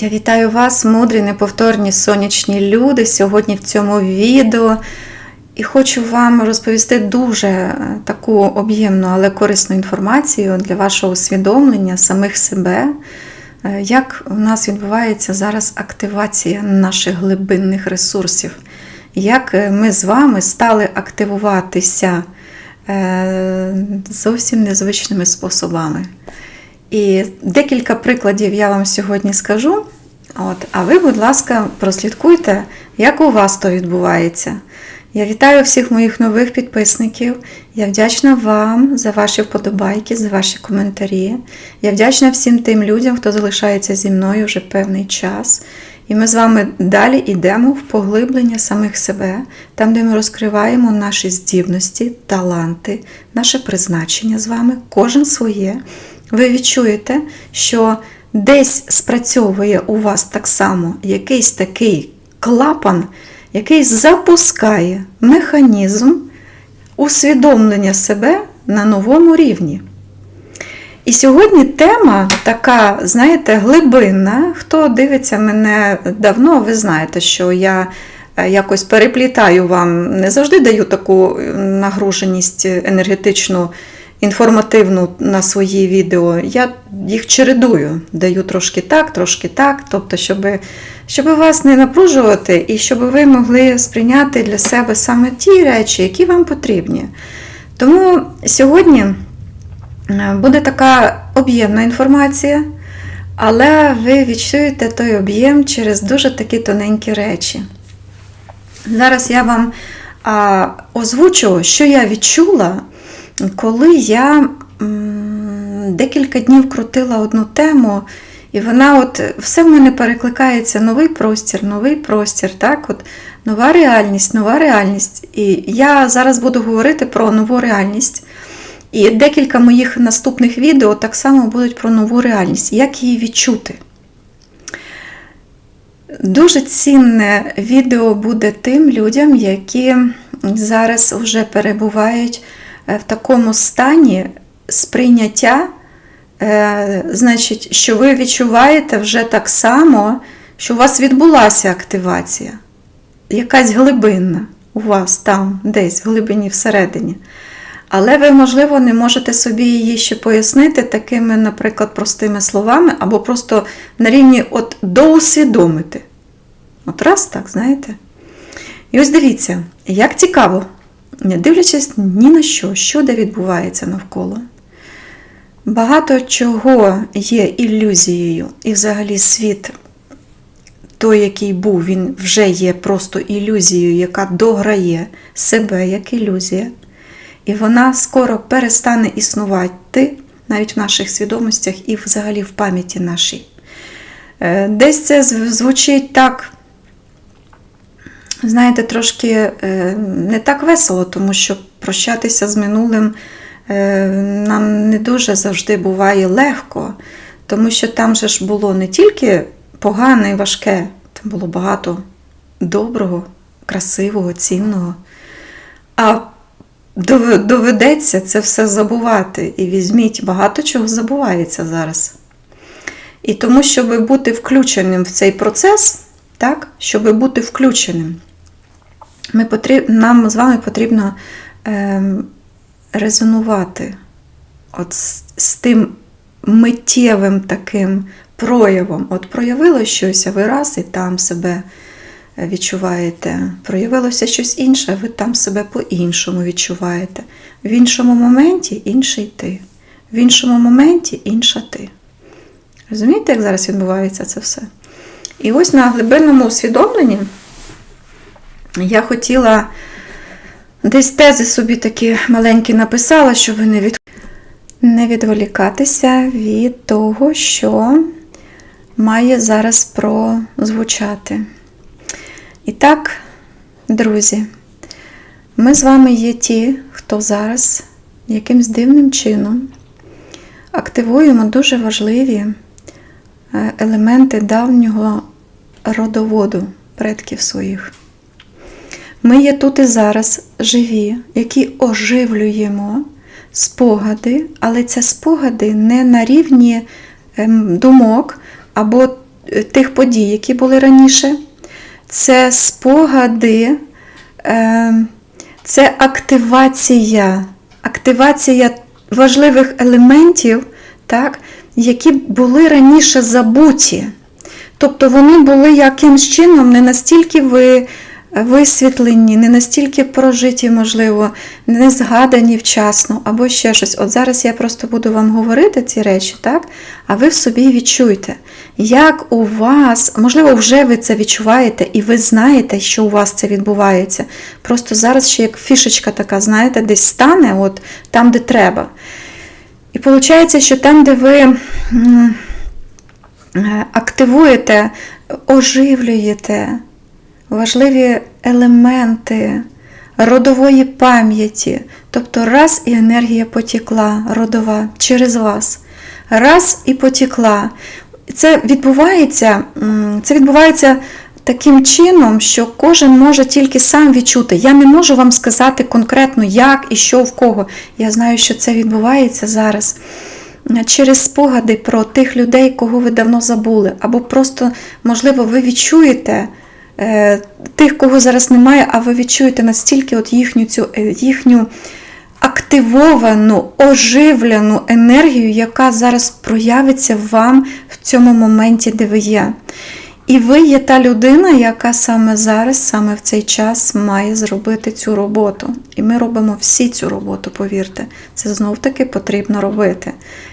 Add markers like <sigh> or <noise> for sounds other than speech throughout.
Я вітаю вас, мудрі, неповторні сонячні люди, сьогодні в цьому відео. І хочу вам розповісти дуже е, таку об'ємну, але корисну інформацію для вашого усвідомлення самих себе, е, як у нас відбувається зараз активація наших глибинних ресурсів, як е, ми з вами стали активуватися зовсім незвичними способами. І декілька прикладів я вам сьогодні скажу. От, а ви, будь ласка, прослідкуйте, як у вас то відбувається. Я вітаю всіх моїх нових підписників. Я вдячна вам за ваші вподобайки, за ваші коментарі. Я вдячна всім тим людям, хто залишається зі мною вже певний час. І ми з вами далі йдемо в поглиблення самих себе, там, де ми розкриваємо наші здібності, таланти, наше призначення з вами, кожен своє. Ви відчуєте, що десь спрацьовує у вас так само якийсь такий клапан, який запускає механізм усвідомлення себе на новому рівні. І сьогодні тема така, знаєте, глибинна. Хто дивиться мене давно, ви знаєте, що я е, якось переплітаю вам, не завжди даю таку нагруженість енергетичну, інформативну на свої відео. Я їх чередую, даю трошки так, трошки так, тобто, щоб, щоб вас не напружувати і щоб ви могли сприйняти для себе саме ті речі, які вам потрібні. Тому сьогодні. Буде така об'ємна інформація, але ви відчуєте той об'єм через дуже такі тоненькі речі. Зараз я вам озвучу, що я відчула, коли я декілька днів крутила одну тему, і вона от все в мене перекликається новий простір, новий простір, так? От нова реальність, нова реальність. І я зараз буду говорити про нову реальність. І декілька моїх наступних відео так само будуть про нову реальність, як її відчути. Дуже цінне відео буде тим людям, які зараз вже перебувають в такому стані сприйняття, значить, що ви відчуваєте вже так само, що у вас відбулася активація, якась глибинна у вас там, десь в глибині всередині. Але ви, можливо, не можете собі її ще пояснити такими, наприклад, простими словами, або просто на рівні от доусвідомити. От раз так, знаєте. І ось дивіться, як цікаво, не дивлячись ні на що, що де відбувається навколо. Багато чого є ілюзією, і взагалі світ, той, який був, він вже є просто ілюзією, яка дограє себе як ілюзія. І вона скоро перестане існувати навіть в наших свідомостях і взагалі в пам'яті нашій. Десь це звучить так, знаєте, трошки не так весело, тому що прощатися з минулим нам не дуже завжди буває легко, тому що там же ж було не тільки погане і важке, там було багато доброго, красивого, цінного. А доведеться це все забувати. І візьміть, багато чого забувається зараз. І тому, щоб бути включеним в цей процес, так, щоб бути включеним, ми потріб, нам з вами потрібно е, резонувати от з, з тим миттєвим таким проявом. От проявило щось, а ви раз і там себе відчуваєте, проявилося щось інше, ви там себе по-іншому відчуваєте. В іншому моменті інший ти, в іншому моменті інша ти. Розумієте, як зараз відбувається це все? І ось на глибинному усвідомленні я хотіла десь тези собі такі маленькі написала, щоб не від... не відволікатися від того, що має зараз прозвучати. І так, друзі, ми з вами є ті, хто зараз якимсь дивним чином активуємо дуже важливі елементи давнього родоводу предків своїх. Ми є тут і зараз живі, які оживлюємо спогади, але це спогади не на рівні думок або е, тих подій, які були раніше. Це спогади, е, це активація, активація важливих елементів, так, які були раніше забуті. Тобто вони були якимсь чином не настільки ви, висвітлені, не настільки прожиті, можливо, не згадані вчасно, або ще щось. От зараз я просто буду вам говорити ці речі, так? А ви собі відчуйте, як у вас, можливо, вже ви це відчуваєте, і ви знаєте, що у вас це відбувається. Просто зараз ще як фішечка така, знаєте, десь стане, от там, де треба. І виходить, що там, де ви. е, активуєте, оживлюєте важливі елементи родової пам'яті. Тобто раз і енергія потікла родова через вас. Раз і потікла. Це відбувається, це відбувається таким чином, що кожен може тільки сам відчути. Я не можу вам сказати конкретно, як і що в кого. Я знаю, що це відбувається зараз через спогади про тих людей, кого ви давно забули, або просто, можливо, ви відчуєте тих, кого зараз немає, а ви відчуєте настільки от їхню цю е, їхню активовану, оживлену енергію, яка зараз проявиться вам в цьому моменті, де ви є. І ви є та людина, яка саме зараз, саме в цей час має зробити цю роботу. І ми робимо всі цю роботу, повірте. Це знов-таки потрібно робити.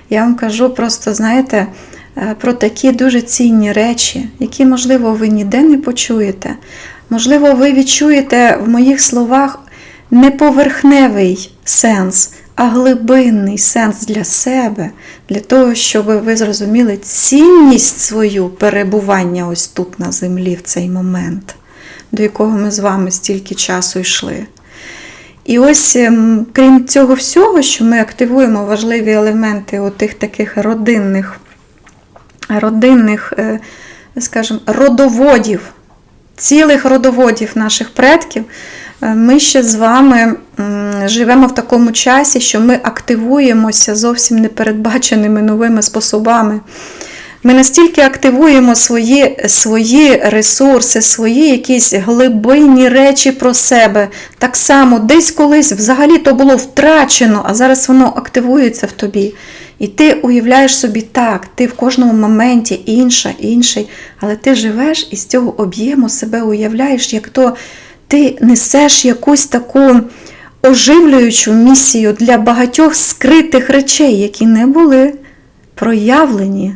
Я вам кажу просто, знаєте, е, про такі дуже цінні речі, які, можливо, ви ніде не почуєте. Можливо, ви відчуєте в моїх словах не поверхневий сенс, а глибинний сенс для себе, для того, щоб ви зрозуміли цінність свою перебування ось тут на землі в цей момент, до якого ми з вами стільки часу йшли. І ось, ем, крім цього всього, що ми активуємо важливі елементи отих таких родинних, родинних, е, скажімо, родоводів, цілих родоводів наших предків, е, ми ще з вами живемо в такому часі, що ми активуємося зовсім непередбаченими новими способами. Ми настільки активуємо свої, свої ресурси, свої якісь глибинні речі про себе. Так само, десь колись взагалі то було втрачено, а зараз воно активується в тобі. І ти уявляєш собі так, ти в кожному моменті інша, інший, але ти живеш і з цього об'єму себе уявляєш, як то ти несеш якусь таку оживлюючу місію для багатьох скритих речей, які не були проявлені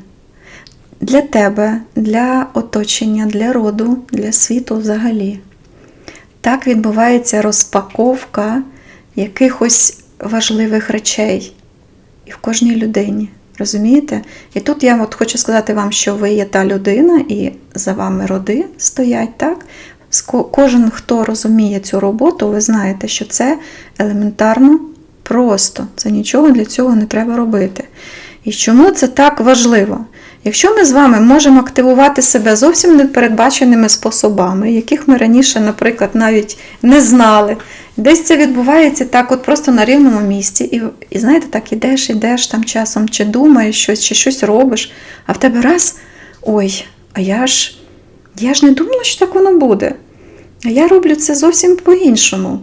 для тебе, для оточення, для роду, для світу взагалі. Так відбувається розпаковка якихось важливих речей і в кожній людині. Розумієте? І тут я от хочу сказати вам, що ви є та людина, і за вами роди стоять, так? Кожен, хто розуміє цю роботу, ви знаєте, що це елементарно просто. Це нічого для цього не треба робити. І чому це так важливо? Якщо ми з вами можемо активувати себе зовсім непередбаченими способами, яких ми раніше, наприклад, навіть не знали, десь це відбувається так, от просто на рівному місці, і, і знаєте, так ідеш, ідеш там часом, чи думаєш щось, чи щось робиш, а в тебе раз ой, а я ж, я ж не думала, що так воно буде. А я роблю це зовсім по-іншому.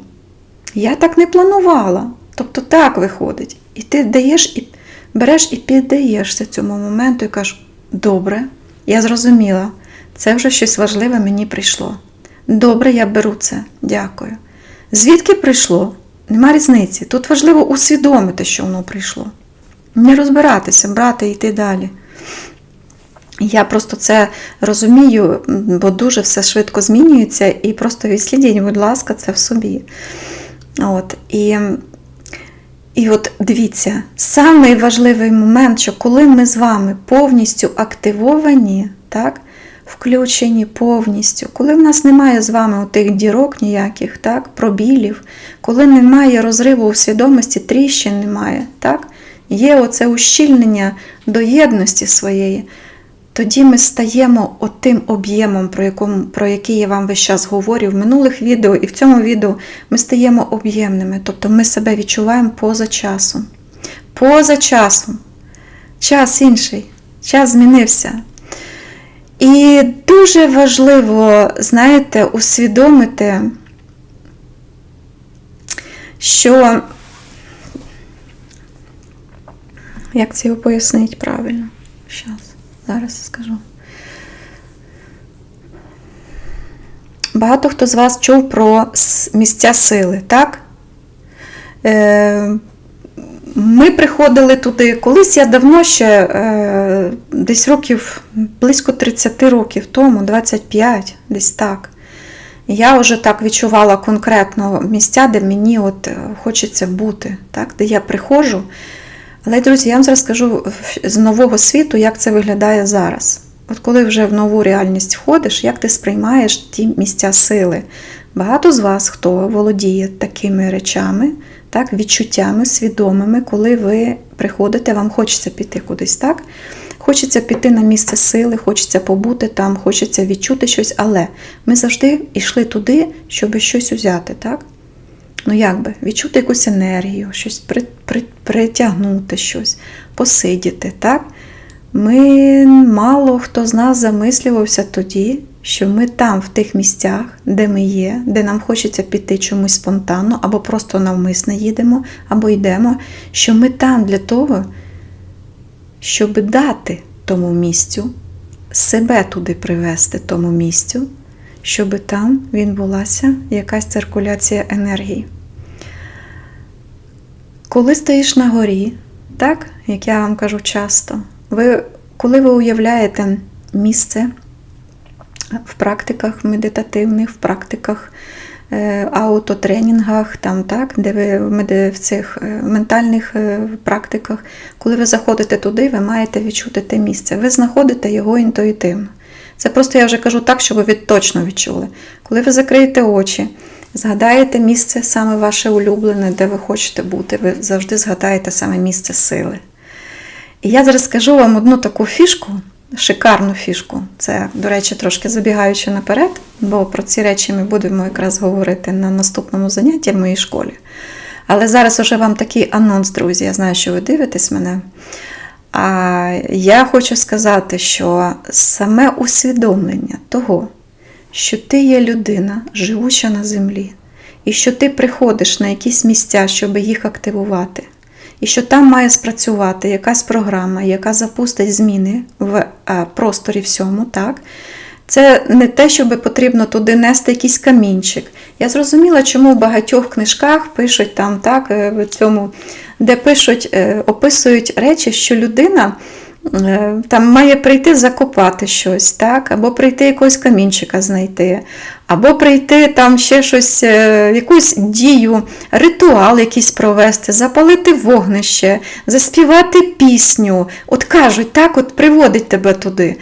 Я так не планувала. Тобто так виходить. І ти даєш і береш і піддаєшся цьому моменту і кажеш, добре, я зрозуміла, це вже щось важливе мені прийшло. Добре, я беру це, дякую. Звідки прийшло? Нема різниці. Тут важливо усвідомити, що воно прийшло. Не розбиратися, брати і йти далі. Я просто це розумію, бо дуже все швидко змінюється, і просто відслідіть, будь ласка, це в собі. От, і, і от дивіться, самий важливий момент, що коли ми з вами повністю активовані, так, включені повністю, коли в нас немає з вами отих дірок ніяких, так, пробілів, коли немає розриву у свідомості, тріщин немає, так, є оце ущільнення до єдності своєї тоді ми стаємо отим об'ємом, про, якому, про який я вам весь час говорю в минулих відео і в цьому відео ми стаємо об'ємними, тобто ми себе відчуваємо поза часом. Поза часом. Час інший, час змінився. І дуже важливо, знаєте, усвідомити, що як це його пояснити правильно? Щас, зараз скажу. Багато хто з вас чув про місця сили, так? Е, ми приходили туди. Колись я давно ще, е, десь років, близько 30 років тому, 25, десь так. Я вже так відчувала конкретно місця, де мені от е, хочеться бути, так? де я приходжу. Але, друзі, я вам зараз скажу з нового світу, як це виглядає зараз. От коли вже в нову реальність входиш, як ти сприймаєш ті місця сили? Багато з вас, хто володіє такими речами, так, відчуттями свідомими, коли ви приходите, вам хочеться піти кудись, так? Хочеться піти на місце сили, хочеться побути там, хочеться відчути щось, але ми завжди йшли туди, щоб щось узяти, так? Ну, як би, відчути якусь енергію, щось при, при, притягнути щось, посидіти, так? Ми мало хто з нас замислювався тоді, що ми там, в тих місцях, де ми є, де нам хочеться піти чомусь спонтанно, або просто навмисно їдемо, або йдемо, що ми там для того, щоб дати тому місцю, себе туди привести, тому місцю, щоб там відбулася якась циркуляція енергії. Коли стоїш на горі, так, як я вам кажу часто, ви, коли ви уявляєте місце в практиках медитативних, в практиках е, аутотренінгах, там, так, де ви меди- в цих е, ментальних е, практиках, коли ви заходите туди, ви маєте відчути те місце. Ви знаходите його інтуїтивно. Це просто я вже кажу так, щоб ви точно відчули. Коли ви закриєте очі, згадаєте місце саме ваше улюблене, де ви хочете бути, ви завжди згадаєте саме місце сили. І я зараз скажу вам одну таку фішку, шикарну фішку. Це, до речі, трошки забігаючи наперед, бо про ці речі ми будемо якраз говорити на наступному занятті в моїй школі. Але зараз уже вам такий анонс, друзі. Я знаю, що ви дивитесь мене. А я хочу сказати, що саме усвідомлення того, що ти є людина, живуча на землі, і що ти приходиш на якісь місця, щоб їх активувати, і що там має спрацювати якась програма, яка запустить зміни в е, просторі всьому, так? Це не те, щоб потрібно туди нести якийсь камінчик. Я зрозуміла, чому в багатьох книжках пишуть там, так, е, в цьому, де пишуть, е, описують речі, що людина е, там має прийти закопати щось, так, або прийти якогось камінчика знайти, або прийти там ще щось, е, якусь дію, ритуал якийсь провести, запалити вогнище, заспівати пісню. От кажуть, так, от приводить тебе туди.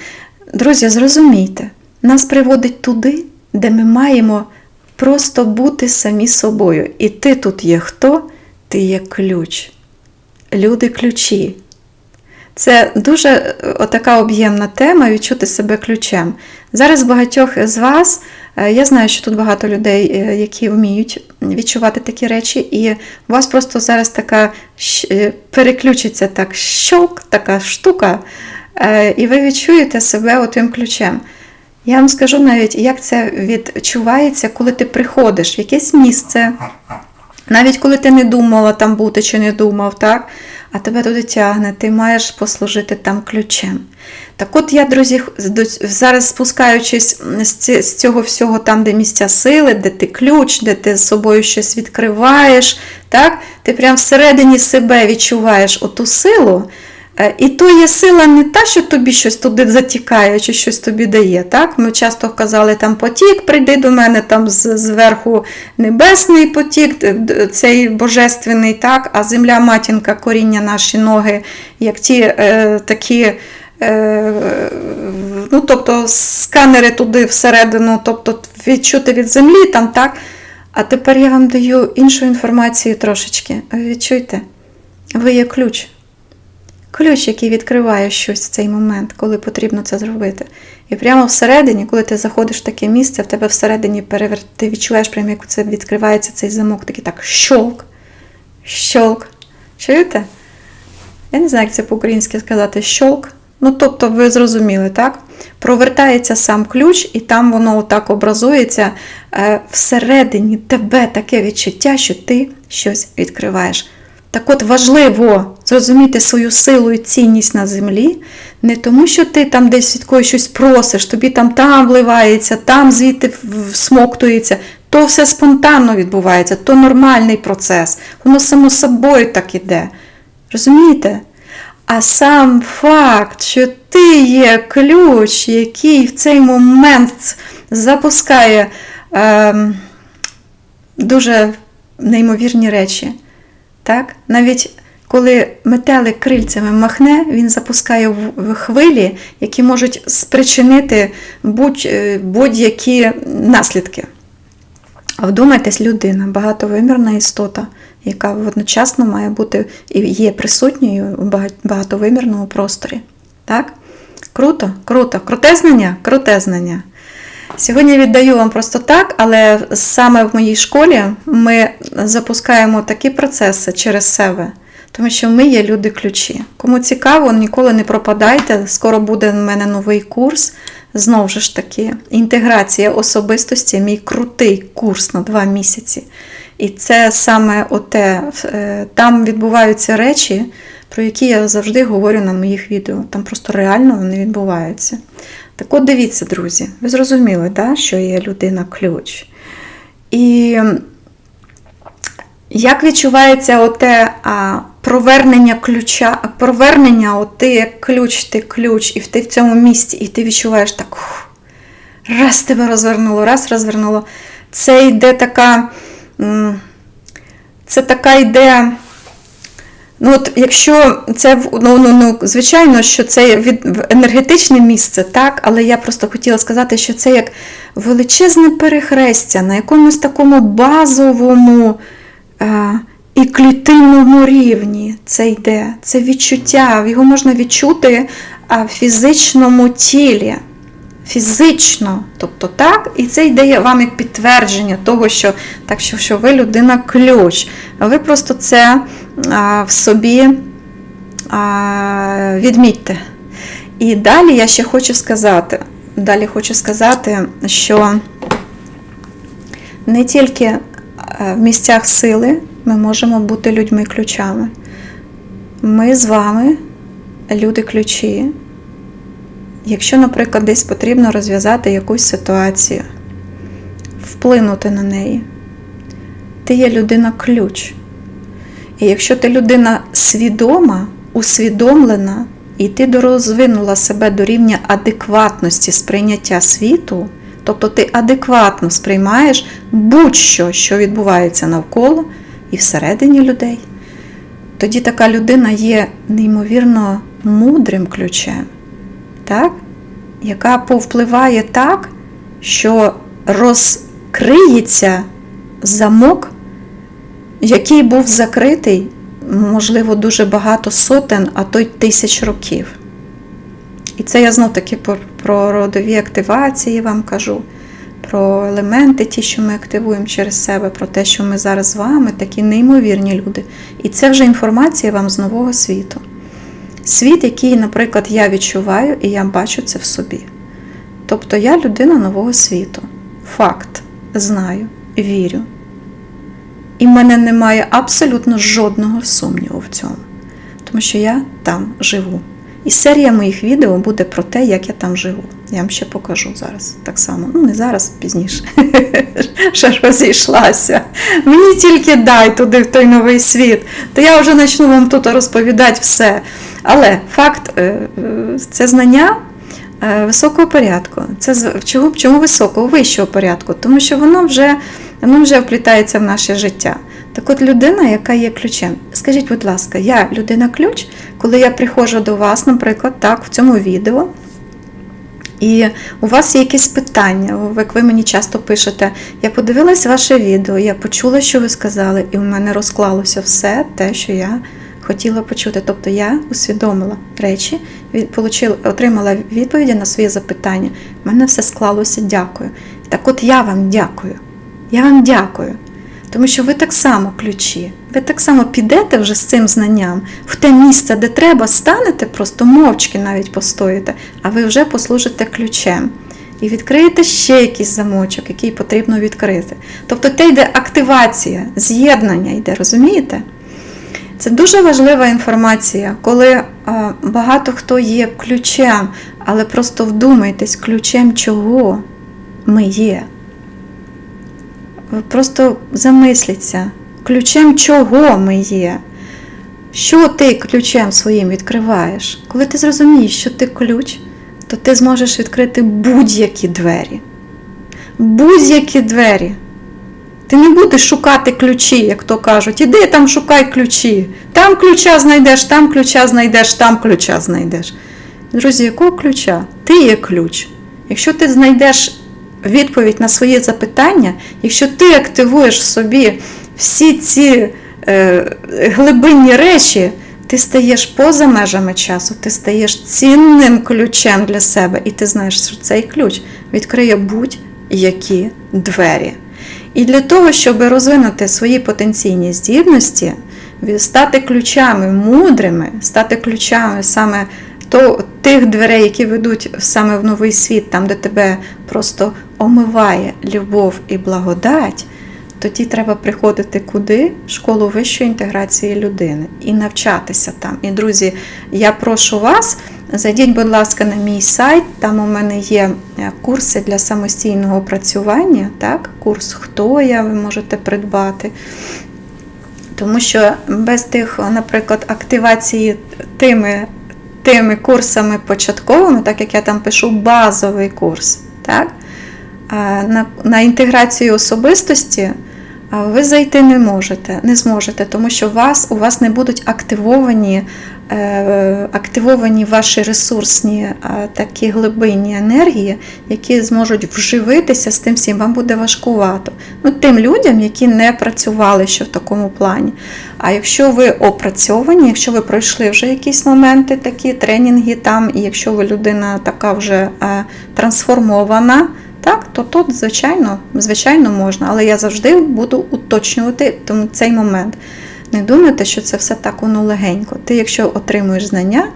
Друзі, зрозумійте, нас приводить туди, де ми маємо просто бути самі собою. І ти тут є хто? Ти є ключ. Люди ключі. Це дуже е, отака об'ємна тема відчути себе ключем. Зараз багатьох з вас, е, я знаю, що тут багато людей, е, які вміють відчувати такі речі, і у вас просто зараз така переключиться так щолк, така штука, і ви відчуєте себе отим ключем. Я вам скажу навіть, як це відчувається, коли ти приходиш в якесь місце, навіть коли ти не думала там бути чи не думав, так? а тебе туди тягне, ти маєш послужити там ключем. Так от я, друзі, зараз спускаючись з цього всього, там, де місця сили, де ти ключ, де ти з собою щось відкриваєш, так? ти прям всередині себе відчуваєш оту силу. Е, І то є сила не та, що тобі щось туди затікає, чи щось тобі дає. Так? Ми часто казали, там потік, прийди до мене там зверху небесний потік, цей божественний, так? а земля матінка, коріння наші ноги, як ті е, такі. е, Ну, тобто сканери туди всередину, тобто відчути від землі там, так. А тепер я вам даю іншу інформацію трошечки. Відчуйте, ви є ключ ключ, який відкриває щось в цей момент, коли потрібно це зробити. І прямо всередині, коли ти заходиш в таке місце, в тебе всередині перевер... ти відчуваєш, прямо як це відкривається цей замок, такий так щолк, щолк. Чуєте? Я не знаю, як це по-українськи сказати щолк. Ну, тобто, ви зрозуміли, так? Провертається сам ключ, і там воно отак образується е, всередині тебе таке відчуття, що ти щось відкриваєш. Так от важливо зрозуміти свою силу і цінність на землі, не тому, що ти там десь від когось щось просиш, тобі там там вливається, там звідти всмоктується. То все спонтанно відбувається, то нормальний процес. Воно само собою так іде. Розумієте? А сам факт, що ти є ключ, який в цей момент запускає ем, дуже неймовірні речі. Так? Навіть коли метелик крильцями махне, він запускає хвилі, які можуть спричинити е, будь-які наслідки. А вдумайтесь, людина, багатовимірна істота, яка одночасно має бути і є присутньою у багатовимірному просторі. Так? Круто, круто. Круте знання, круте знання. Сьогодні віддаю вам просто так, але саме в моїй школі ми запускаємо такі процеси через себе, тому що ми є люди-ключі. Кому цікаво, ніколи не пропадайте. Скоро буде в мене новий курс. Знову ж таки, інтеграція особистості, мій крутий курс на два місяці. І це саме оте, е, там відбуваються речі, про які я завжди говорю на моїх відео. Там просто реально вони відбуваються. Так от дивіться, друзі, ви зрозуміли, да, що є людина ключ. І як відчувається оте а, провернення ключа, провернення, от ти як ключ, ти ключ, і ти в цьому місці, і ти відчуваєш так. ух, раз тебе розвернуло, раз розвернуло. Це йде така. Це така йде. Ну, от якщо це ну, ну, ну, звичайно, що це від енергетичне місце, так, але я просто хотіла сказати, що це як величезне перехрестя на якомусь такому базовому е, і клітинному рівні це йде. Це відчуття, його можна відчути в фізичному тілі. Фізично, тобто так, і це йде вам як підтвердження того, що так, що, що ви людина ключ. Ви просто це в собі відмітьте. І далі я ще хочу сказати, далі хочу сказати, що не тільки е, в місцях сили ми можемо бути людьми-ключами. Ми з вами люди-ключі. Якщо, наприклад, десь потрібно розв'язати якусь ситуацію, вплинути на неї, ти є людина-ключ. І якщо ти людина свідома, усвідомлена, і ти дорозвинула себе до рівня адекватності сприйняття світу, тобто ти адекватно сприймаєш будь-що, що відбувається навколо і всередині людей, тоді така людина є неймовірно мудрим ключем, так? яка повпливає так, що розкриється замок який був закритий, можливо, дуже багато сотень, а то й тисяч років. І це я знов таки про, родові активації вам кажу, про елементи, ті, що ми активуємо через себе, про те, що ми зараз з вами такі неймовірні люди. І це вже інформація вам з нового світу. Світ, який, наприклад, я відчуваю, і я бачу це в собі. Тобто я людина нового світу. Факт, знаю, вірю. І в мене немає абсолютно жодного сумніву в цьому, тому що я там живу. І серія моїх відео буде про те, як я там живу. Я вам ще покажу зараз. Так само. Ну, не зараз, пізніше. <laughs> Ще ж розійшлася. Мені тільки дай туди в той новий світ, то я вже почну вам тут розповідати все. Але факт, е, е, це знання е, високого порядку. Це чому, чому високого, вищого порядку? Тому що воно вже, воно вже вплітається в наше життя. Так от людина, яка є ключем. Скажіть, будь ласка, я людина-ключ, коли я приходжу до вас, наприклад, так, в цьому відео, і у вас є якісь питання, як ви мені часто пишете, я подивилась ваше відео, я почула, що ви сказали, і в мене розклалося все те, що я хотіла почути. Тобто я усвідомила речі, отримала відповіді на свої запитання. У мене все склалося, дякую. Так от я вам дякую. Я вам дякую. Тому що ви так само ключі. Ви так само підете вже з цим знанням в те місце, де треба, станете, просто мовчки навіть постоїте, а ви вже послужите ключем. І відкриєте ще якийсь замочок, який потрібно відкрити. Тобто те йде активація, з'єднання йде, розумієте? Це дуже важлива інформація, коли а, багато хто є ключем, але просто вдумайтесь, ключем чого ми є. Просто замисліться, ключем чого ми є. Що ти ключем своїм відкриваєш? Коли ти зрозумієш, що ти ключ, то ти зможеш відкрити будь-які двері. Будь-які двері. Ти не будеш шукати ключі, як то кажуть. Іди там шукай ключі. Там ключа знайдеш, там ключа знайдеш, там ключа знайдеш. Друзі, якого ключа? Ти є ключ. Якщо ти знайдеш відповідь на свої запитання, якщо ти активуєш в собі всі ці е, глибинні речі, ти стаєш поза межами часу, ти стаєш цінним ключем для себе, і ти знаєш, що цей ключ відкриє будь-які двері. І для того, щоб розвинути свої потенційні здібності, стати ключами мудрими, стати ключами саме то, тих дверей, які ведуть саме в новий світ, там, де тебе просто омиває любов і благодать, тоді треба приходити куди? В школу вищої інтеграції людини і навчатися там. І, друзі, я прошу вас, зайдіть, будь ласка, на мій сайт, там у мене є е, курси для самостійного працювання, так? курс Хто я, ви можете придбати. Тому що без тих, наприклад, активації тими, тими курсами початковими, так як я там пишу базовий курс, так? на, на інтеграцію особистості ви зайти не можете, не зможете, тому що вас, у вас не будуть активовані активовані ваші ресурсні е, такі глибинні енергії, які зможуть вживитися з тим всім, вам буде важкувато. Ну, Тим людям, які не працювали ще в такому плані. А якщо ви опрацьовані, якщо ви пройшли вже якісь моменти, такі тренінги там, і якщо ви людина така вже е, трансформована, так, то тут, звичайно, звичайно, можна, але я завжди буду уточнювати цей момент. Не думайте, що це все так воно легенько. Ти, якщо отримуєш знання,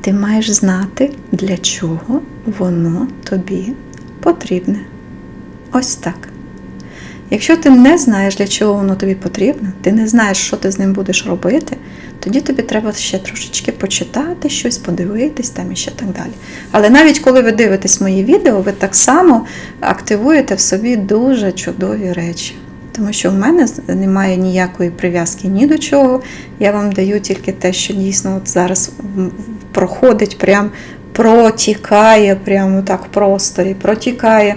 ти маєш знати, для чого воно тобі потрібне. Ось так. Якщо ти не знаєш, для чого воно тобі потрібно, ти не знаєш, що ти з ним будеш робити, тоді тобі треба ще трошечки почитати щось, подивитись там і ще так далі. Але навіть коли ви дивитесь мої відео, ви так само активуєте в собі дуже чудові речі. Тому що в мене немає ніякої прив'язки ні до чого. Я вам даю тільки те, що дійсно от зараз проходить, прям протікає, прямо так в просторі, протікає.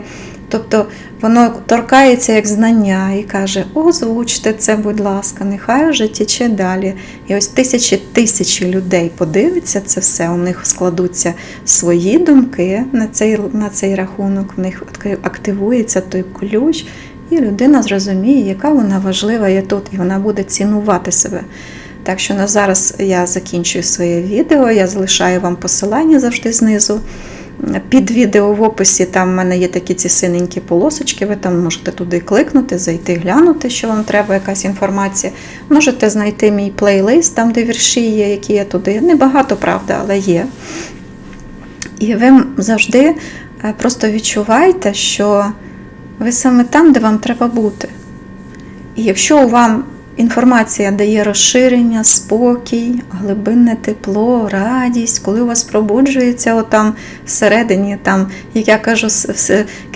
Тобто воно торкається як знання і каже: озвучте це, будь ласка, нехай вже тіче далі. І ось тисячі тисячі людей подивиться це все, у них складуться свої думки на цей, на цей рахунок, в них активується той ключ, і людина зрозуміє, яка вона важлива є тут, і вона буде цінувати себе. Так що на зараз я закінчую своє відео, я залишаю вам посилання завжди знизу. Під відео в описі там в мене є такі ці синенькі полосочки, ви там можете туди кликнути, зайти, глянути, що вам треба, якась інформація. Можете знайти мій плейлист, там, де вірші є, які я туди. Небагато, правда, але є. І ви завжди е, просто відчуваєте, що ви саме там, де вам треба бути. І якщо вам Інформація дає розширення, спокій, глибинне тепло, радість, коли у вас пробуджується отам всередині, там, як я кажу,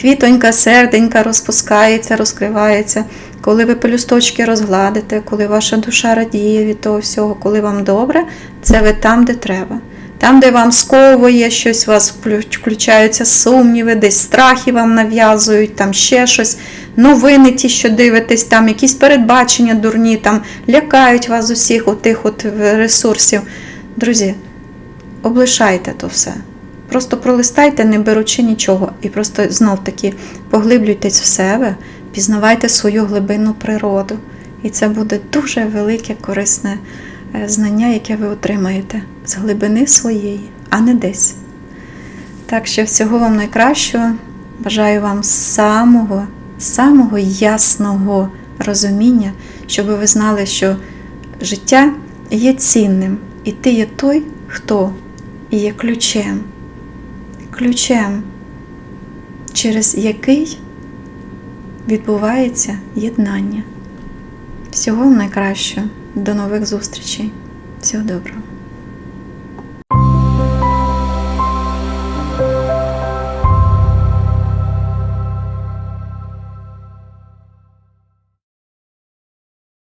квітонька, серденька розпускається, розкривається, коли ви пелюсточки розгладите, коли ваша душа радіє від того всього, коли вам добре, це ви там, де треба. Там, де вам сковує щось, у вас включаються сумніви, десь страхи вам нав'язують, там ще щось, новини ті, що дивитесь, там якісь передбачення дурні, там лякають вас усіх отих от ресурсів. Друзі, облишайте то все. Просто пролистайте, не беручи нічого, і просто знов-таки поглиблюйтесь в себе, пізнавайте свою глибинну природу. І це буде дуже велике корисне. Е, знання, яке ви отримаєте з глибини своєї, а не десь. Так що всього вам найкращого. Бажаю вам самого, самого ясного розуміння, щоб ви знали, що життя є цінним, і ти є той, хто є ключем. Ключем, через який відбувається єднання. Всього вам найкращого. До нових зустрічей. Всього доброго.